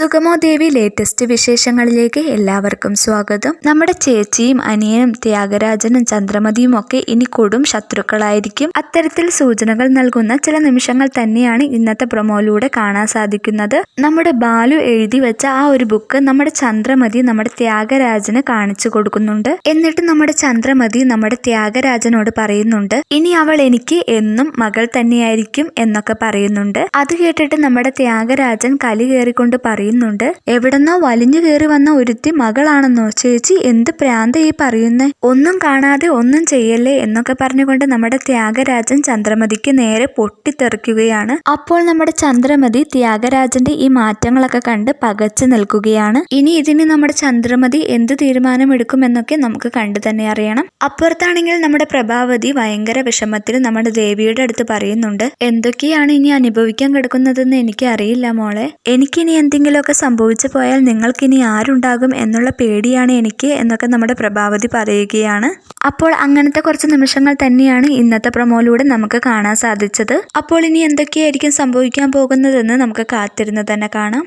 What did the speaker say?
സുഗമോ ദേവി latest വിശേഷങ്ങളിലേക്ക് എല്ലാവർക്കും സ്വാഗതം. നമ്മുടെ ചേച്ചിയും അനിയനും ത്യാഗരാജനും ചന്ദ്രമതിയും ഒക്കെ ഇനി കൊടും ശത്രുക്കളായിരിക്കും. അത്തരത്തിൽ സൂചനകൾ നൽകുന്ന ചില നിമിഷങ്ങൾ തന്നെയാണ് ഇന്നത്തെ പ്രൊമോയിലൂടെ കാണാൻ സാധിക്കുന്നത്. നമ്മുടെ ബാലു എഴുതി വെച്ച ആ ഒരു ബുക്ക് നമ്മുടെ ചന്ദ്രമതി നമ്മുടെ ത്യാഗരാജന് കാണിച്ചു കൊടുക്കുന്നുണ്ട്. എന്നിട്ട് നമ്മുടെ ചന്ദ്രമതി നമ്മുടെ ത്യാഗരാജനോട് പറയുന്നുണ്ട് ഇനി അവൾ എനിക്ക് എന്നും മകൾ തന്നെയായിരിക്കും എന്നൊക്കെ പറയുന്നുണ്ട്. അത് കേട്ടിട്ട് നമ്മുടെ ത്യാഗരാജൻ കലി കയറിക്കൊണ്ട് പറയുന്നുണ്ട് എവിടെന്നോ വലിഞ്ഞു കയറി വന്ന ഒരുത്തി മകളാണെന്നോ ചേച്ചി എന്ത് പ്രാന്ത ഈ പറയുന്നേ? ഒന്നും കാണാതെ ഒന്നും ചെയ്യല്ലേ? എന്നൊക്കെ പറഞ്ഞുകൊണ്ട് നമ്മുടെ ത്യാഗരാജൻ ചന്ദ്രമതിക്ക് നേരെ പൊട്ടിത്തെറിക്കുകയാണ്. അപ്പോൾ നമ്മുടെ ചന്ദ്രമതി ത്യാഗരാജന്റെ ഈ മാറ്റങ്ങളൊക്കെ കണ്ട് പകച്ചു നിൽക്കുകയാണ്. ഇനി ഇതിന് നമ്മുടെ ചന്ദ്രമതി എന്ത് തീരുമാനമെടുക്കും എന്നൊക്കെ നമുക്ക് കണ്ടു തന്നെ അറിയണം. അപ്പുറത്താണെങ്കിൽ നമ്മുടെ പ്രഭാവതി ഭയങ്കര വിഷമത്തിൽ നമ്മുടെ ദേവിയുടെ അടുത്ത് പറയുന്നുണ്ട് എന്തൊക്കെയാണ് ഇനി അനുഭവിക്കാൻ കിടക്കുന്നതെന്ന് എനിക്ക് അറിയില്ല മോളെ. എനിക്കിനി എന്തെങ്കിലുമൊക്കെ സംഭവിച്ചു പോയാൽ നിങ്ങൾക്കിനി ആരുണ്ടാകും എന്നുള്ള പേടിയാണ് എനിക്ക് എന്നൊക്കെ നമ്മുടെ പ്രഭാവതി പറയുകയാണ്. അപ്പോൾ അങ്ങനത്തെ കുറച്ച് നിമിഷങ്ങൾ തന്നെയാണ് ഇന്നത്തെ പ്രൊമോയിലൂടെ നമുക്ക് കാണാൻ സാധിച്ചത്. അപ്പോൾ ഇനി എന്തൊക്കെയായിരിക്കും സംഭവിക്കാൻ പോകുന്നതെന്ന് നമുക്ക് കാത്തിരുന്ന് തന്നെ കാണാം.